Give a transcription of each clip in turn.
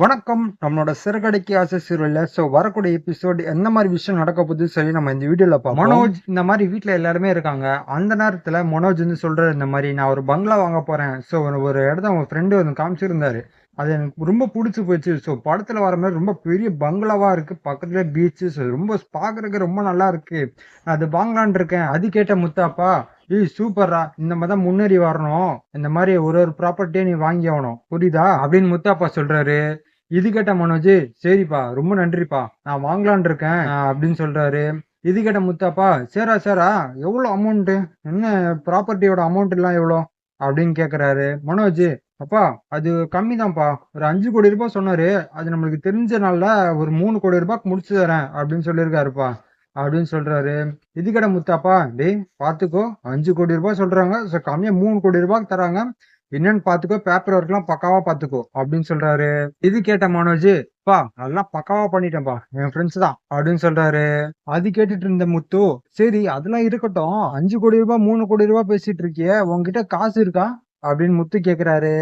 வணக்கம். நம்மளோட சிறுகடைக்கு ஆசை சீரியல்ல ஸோ வரக்கூடிய எபிசோடு எந்த மாதிரி விஷயம் நடக்க போகுது சொல்லி நம்ம இந்த வீடியோவில் பார்ப்போம். மனோஜ் இந்த மாதிரி வீட்டில் எல்லாருமே இருக்காங்க. அந்த நேரத்தில் மனோஜ் வந்து சொல்கிற இந்த மாதிரி நான் ஒரு பங்களா வாங்க போகிறேன் ஸோ ஒரு இடத்த அவங்க ஃப்ரெண்டு வந்து காமிச்சிருந்தாரு. அது எனக்கு ரொம்ப பிடிச்சி போச்சு. ஸோ படத்தில் வர மாதிரி ரொம்ப பெரிய பங்களாவாக இருக்குது பக்கத்தில் பீச்சு ஸோ ரொம்ப பார்க்குறதுக்கு ரொம்ப நல்லா இருக்குது நான் அது வாங்கலான் இருக்கேன். அது கேட்ட முத்தாப்பா ஏய் சூப்பர்ரா. இந்த மாதிரி தான் முன்னேறி வரணும். இந்த மாதிரி ஒரு ஒரு ப்ராப்பர்ட்டியை நீ வாங்கி ஆகணும். புரியுதா? அப்படின்னு முத்தாப்பா சொல்றாரு. இது கேட்ட மனோஜ் சரிப்பா. ரொம்ப நன்றிப்பா. நான் வாங்கலான் இருக்கேன் அப்படின்னு சொல்றாரு. இது கேட்ட முத்தாப்பா சேரா சேரா. எவ்வளோ அமௌண்ட்டு என்ன ப்ராப்பர்ட்டியோட அமௌண்ட் எல்லாம் எவ்வளோ அப்படின்னு கேட்குறாரு மனோஜ் அப்பா அது கம்மி தான்ப்பா ஒரு அஞ்சு கோடி ரூபாய் சொன்னாரு. அது நம்மளுக்கு தெரிஞ்சனால ஒரு மூணு கோடி ரூபாய்க்கு முடிச்சு தரேன் அப்படின்னு சொல்லியிருக்காருப்பா. அப்படின்னு சொல்றாரு. இது கடை முத்தாப்பா டேய் பாத்துக்கோ அஞ்சு கோடி ரூபாய் சொல்றாங்க. ஸோ கம்மியா மூணு கோடி ரூபாய்க்கு தராங்க. என்னன்னு பாத்துக்கோ பேப்பர் ஒர்க் எல்லாம் பக்காவா பாத்துக்கோ அப்படின்னு சொல்றாரு. இது கேட்ட மனோஜ் பா அதெல்லாம் பக்காவா பண்ணிட்டேன்ப்பா என் ஃப்ரெண்ட்ஸ் தான் அப்படின்னு சொல்றாரு. அது கேட்டுட்டு இருந்த முத்து சரி அதெல்லாம் இருக்கட்டும். அஞ்சு கோடி ரூபாய் மூணு கோடி ரூபாய் பேசிட்டு இருக்கியே உங்ககிட்ட காசு இருக்கா? அப்படின்னு முத்து கேக்குறாரு.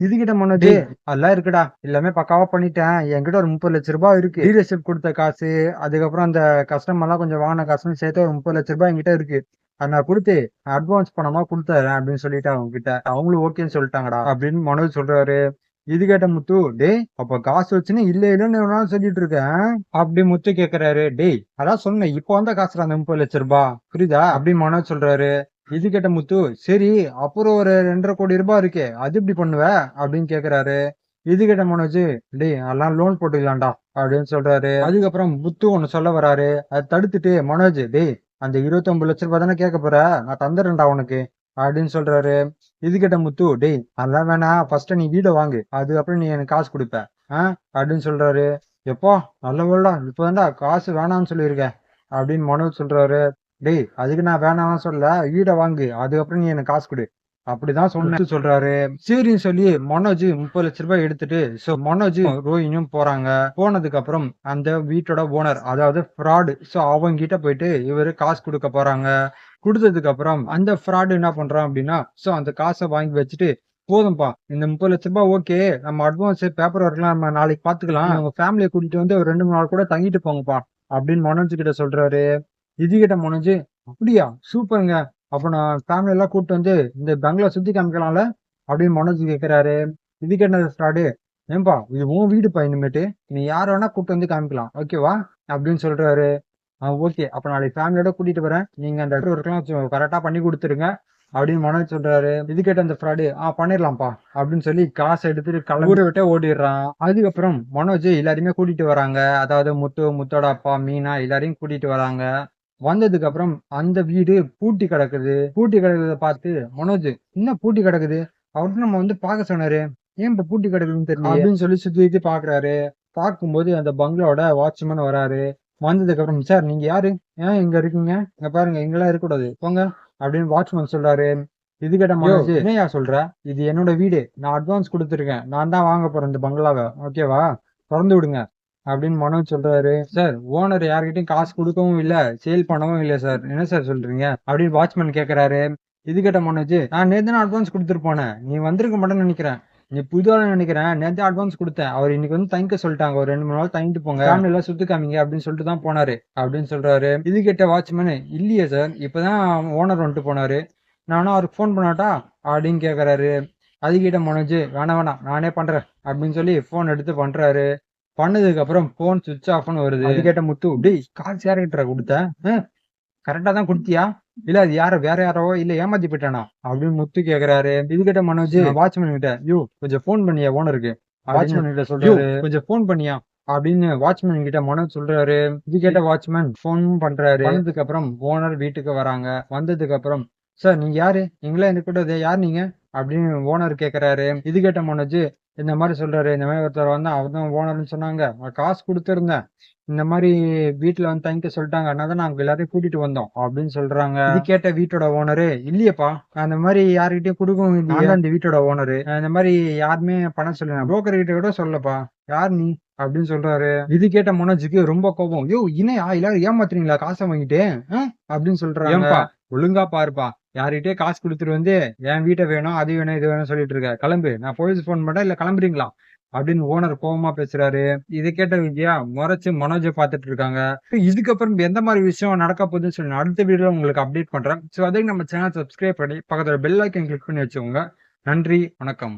இது கிட்ட மனோஜ் அதெல்லாம் இருக்குடா. எல்லாமே பக்காவா பண்ணிட்டேன். என்கிட்ட ஒரு முப்பது லட்ச ரூபாய் இருக்கு. டீலர்ஷிப் கொடுத்த காசு அதுக்கப்புறம் அந்த கஸ்டமர் எல்லாம் கொஞ்சம் வாங்கின கஸ்டமர் சேர்த்து ஒரு முப்பது லட்ச ரூபாய் என்கிட்ட இருக்கு. அதை நான் கொடுத்து அட்வான்ஸ் பணமா கொடுத்துறேன் அப்படின்னு சொல்லிட்டு அவங்க கிட்ட அவங்களும் ஓகேன்னு சொல்லிட்டாங்கடா அப்படின்னு மனோஜ் சொல்றாரு. இது கேட்ட முத்து டேய் அப்ப காசு வச்சுன்னு இல்ல இல்லன்னு எவ்வளவு சொல்லிட்டு இருக்கேன் அப்படி முத்து கேக்குறாரு. டேய் அதான் சொன்னேன் இப்போ வந்த காசுல அந்த முப்பது லட்ச ரூபாய். புரியுதா? அப்படின்னு மனோஜ் சொல்றாரு. இது கேட்ட முத்து சரி அப்புறம் ஒரு ரெண்டரை கோடி ரூபாய் இருக்கே அது இப்படி பண்ணுவ? அப்படின்னு கேக்குறாரு. இது கேட்ட மனோஜ் டேய் அதெல்லாம் லோன் போட்டுக்கலாம்டா அப்படின்னு சொல்றாரு. அதுக்கப்புறம் முத்து ஒண்ணு சொல்ல வராரு. அதை தடுத்துட்டு மனோஜ் டேய் அந்த இருபத்தொன்பது லட்ச ரூபாய் தானே கேட்க போற? நான் தந்துடுறேன்டா உனக்கு அப்படின்னு சொல்றாரு. இது கேட்ட முத்து டேய் அதெல்லாம் வேணாம் ஃபர்ஸ்ட் நீ வீடை வாங்கு அதுக்கப்புறம் நீ எனக்கு காசு கொடுப்ப. ஆ? அப்படின்னு சொல்றாரு. எப்போ நல்ல வேடா இப்பதான்டா காசு வேணாம்னு சொல்லியிருக்க அப்படின்னு மனோஜ் சொல்றாரு. டேய் அதுக்கு நான் வேணாம்னு சொல்ல வீடை வாங்கு. அதுக்கப்புறம் நீ எனக்கு காசு கொடு. அப்படிதான் சொன்னு. சொல்றாரு. சரின்னு சொல்லி மனோஜ் முப்பது லட்ச ரூபாய் எடுத்துட்டு சோ மனோஜ் ரோஹினியும் போறாங்க. போனதுக்கு அப்புறம் அந்த வீட்டோட ஓனர் அதாவது ஃப்ராடு சோ அவங்க கிட்ட போயிட்டு இவரு காசு கொடுக்க போறாங்க. கொடுத்ததுக்கு அப்புறம் அந்த ஃப்ராடு என்ன பண்றான் அப்படின்னா சோ அந்த காசை வாங்கி வச்சுட்டு போதும்பா இந்த முப்பது லட்ச ரூபாய் ஓகே நம்ம அட்வான்ஸ் பேப்பர் ஒர்க்லாம் நம்ம நாளைக்கு பாத்துக்கலாம். உங்க ஃபேமிலியை கூட்டிட்டு வந்து ஒரு ரெண்டு மூணு நாள் கூட தங்கிட்டு போங்கப்பா அப்படின்னு மனோஜ் கிட்ட சொல்றாரு. இது கிட்ட அப்படியா சூப்பருங்க. அப்போ நான் ஃபேமிலி எல்லாம் கூப்பிட்டு வந்து இந்த பெங்களா சுத்தி காமிக்கலாம்ல? அப்படின்னு மனோஜ் கேட்குறாரு இது கேட்டது ஃப்ராடு ஏன்பா இது உன் வீடுப்பா இனிமேட்டு. நீ யார் வேணா கூப்பிட்டு வந்து காமிக்கலாம். ஓகேவா அப்படின்னு சொல்றாரு. ஓகே அப்ப நாளைக்கு ஃபேமிலியோட கூட்டிட்டு வரேன். நீங்க அந்த இடத்துல இருக்கலாம் கரெக்டா பண்ணி கொடுத்துருங்க. அப்படின்னு மனோஜ் சொல்றாரு. இது கேட்ட அந்த ஃப்ராடு ஆ பண்ணிடலாம்ப்பா. அப்படின்னு சொல்லி காசை எடுத்துட்டு கலவுரை விட்டே ஓடிடுறான். அதுக்கப்புறம் மனோஜ் எல்லாரையுமே கூட்டிட்டு வராங்க. அதாவது முத்து முத்தோட அப்பா மீனா எல்லாரையும் கூட்டிட்டு வராங்க. வந்ததுக்கு அப்புறம் அந்த வீடு பூட்டி கிடக்குது. பூட்டி கிடக்குறத பார்த்து மனோஜ் என்ன பூட்டி கிடக்குது? அவர்கிட்ட நம்ம வந்து பார்க்க சொன்னாரு. ஏன் இப்ப பூட்டி கிடக்குதுன்னு தெரியல அப்படின்னு சொல்லி சுத்தி சுத்தி பாக்குறாரு பார்க்கும்போது அந்த பங்களாவோட வாட்ச்மேன் வராரு. வந்ததுக்கு அப்புறம் சார் நீங்க யாரு? ஏன் இங்க இருக்கீங்க? இங்க பாருங்க இங்கெல்லாம் இருக்கக்கூடாது. போங்க அப்படின்னு வாட்ச்மேன் சொல்றாரு. இது கேட்ட மனோஜ் என்னையா சொல்ற? இது என்னோட வீடு. நான் அட்வான்ஸ் கொடுத்துருக்கேன். நான் தான் வாங்க போறேன் இந்த பங்களாவை. ஓகேவா? திறந்து விடுங்க. அப்படின்னு மனோஜ் சொல்றாரு. சார் ஓனர் யார்கிட்டயும் காசு கொடுக்கவும் இல்ல சேல் பண்ணவும் இல்ல சார். என்ன சார் சொல்றீங்க? அப்படின்னு வாட்ச்மேன் கேக்குறாரு. இது கேட்ட மனோஜ் நான் நேற்று தான் அட்வான்ஸ் கொடுத்துட்டு போனேன். நீ வந்திருக்க மாட்டேன்னு நினைக்கிறேன். நீ புதுவாக நினைக்கிறேன். நேற்று அட்வான்ஸ் கொடுத்தேன். அவர் இன்னைக்கு வந்து தங்கிக்க சொல்லிட்டாங்க. ஒரு ரெண்டு மூணு நாள் தங்கிட்டு போங்க. ஃபேமிலி எல்லாம் சுத்து காமிங்க அப்படின்னு சொல்லிட்டு தான் போனாரு. அப்படின்னு சொல்றாரு. இது கேட்ட வாட்ச்மேன் இல்லையே சார். இப்பதான் ஓனர் வந்துட்டு போனாரு. நானும் அவருக்கு ஃபோன் பண்ணாட்டா? அப்படின்னு கேட்குறாரு அது கிட்ட மனோஜ் வேணாம் வேணாம். நானே பண்றேன். அப்படின்னு சொல்லி ஃபோன் எடுத்து பண்றாரு. பண்ணதுக்கு அப்புறம் போன் சுவிச் ஆஃப்னு வருது. அது கேட்ட முத்து டேய் காசு யார்கிட்ட கொடுத்த? கரெக்டா தான் கொடுத்தியா? இல்ல அது யாரோ வேற யாரோ இல்ல ஏமாத்தி போயிட்டானா? அப்படின்னு முத்து கேக்குறாரு. இது கிட்ட மனோஜ் வாட்ச்மேன் கிட்ட யூ கொஞ்சம் ஃபோன் பண்ணியா ஓனருக்கு வாட்ச்மேன் கிட்ட சொல்றாரு. கொஞ்சம் ஃபோன் பண்ணியா? அப்படின்னு வாட்ச்மேன் கிட்ட மனோஜ் சொல்றாரு. இது கேட்ட வாட்ச்மேன் ஃபோன் பண்றாரு. வந்ததுக்கு அப்புறம் ஓனர் வீட்டுக்கு வராங்க. வந்ததுக்கு அப்புறம் சார் நீங்க யாரு? நீங்களே இந்த கூட யார் நீங்க? அப்படின்னு ஓனர் கேக்குறாரு. இது கேட்ட மனோஜ் இந்த மாதிரி சொல்றாரு. இந்த மாதிரி ஒருத்தர் வந்து அவர் தான் ஓனர்னு சொன்னாங்க. காசு கொடுத்துருந்தேன். இந்த மாதிரி வீட்டுல வந்து தங்கிக்க சொல்லிட்டாங்க. அதனால தான் நாங்க எல்லாரையும் கூட்டிட்டு வந்தோம் அப்படின்னு சொல்றாங்க. இது கேட்ட வீட்டோட ஓனரு இல்லையப்பா. அந்த மாதிரி யாருக்கிட்டயும் கொடுக்கவும் இல்லையா இந்த வீட்டோட ஓனரு இந்த மாதிரி யாருமே பணம் சொல்லுங்க புரோக்கர் கிட்ட கூட சொல்லப்பா யார் நீ? அப்படின்னு சொல்றாரு. இது கேட்ட மனோஜுக்கு ரொம்ப கோபம். யோ இணையா? எல்லாரும் ஏமாத்துறீங்களா? காசை வாங்கிட்டு? அப்படின்னு சொல்றாங்க. ஒழுங்கா பாருப்பா. யார்கிட்டயே காசு கொடுத்துட்டு வந்து என் வீட்டை வேணும் அது வேணும் இது வேணும் சொல்லிட்டு இருக்க கிளம்பு. நான் போலீஸ் ஃபோன் பண்ணேன் இல்ல கிளம்புறீங்களா? அப்படின்னு ஓனர் கோபமா பேசுறாரு. இதை கேட்ட விஜயா முறைச்சு மனோஜை பார்த்துட்டு இருக்காங்க. இதுக்கப்புறம் எந்த மாதிரி விஷயம் நடக்க போகுதுன்னு சொல்லி அடுத்த வீடியோ உங்களுக்கு அப்டேட் பண்றேன். ஸோ அதுக்கு நம்ம சேனல் சப்ஸ்கிரைப் பண்ணி பக்கத்துல பெல் ஐக்கன் கிளிக் பண்ணி வச்சுக்கோங்க. நன்றி வணக்கம்.